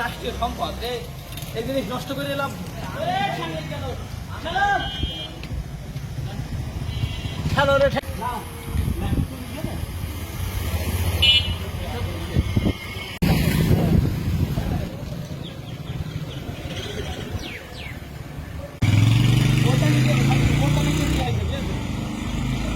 রাষ্ট্রীয় সম্পদ এই জিনিস নষ্ট করে এলাম হ্যালো রে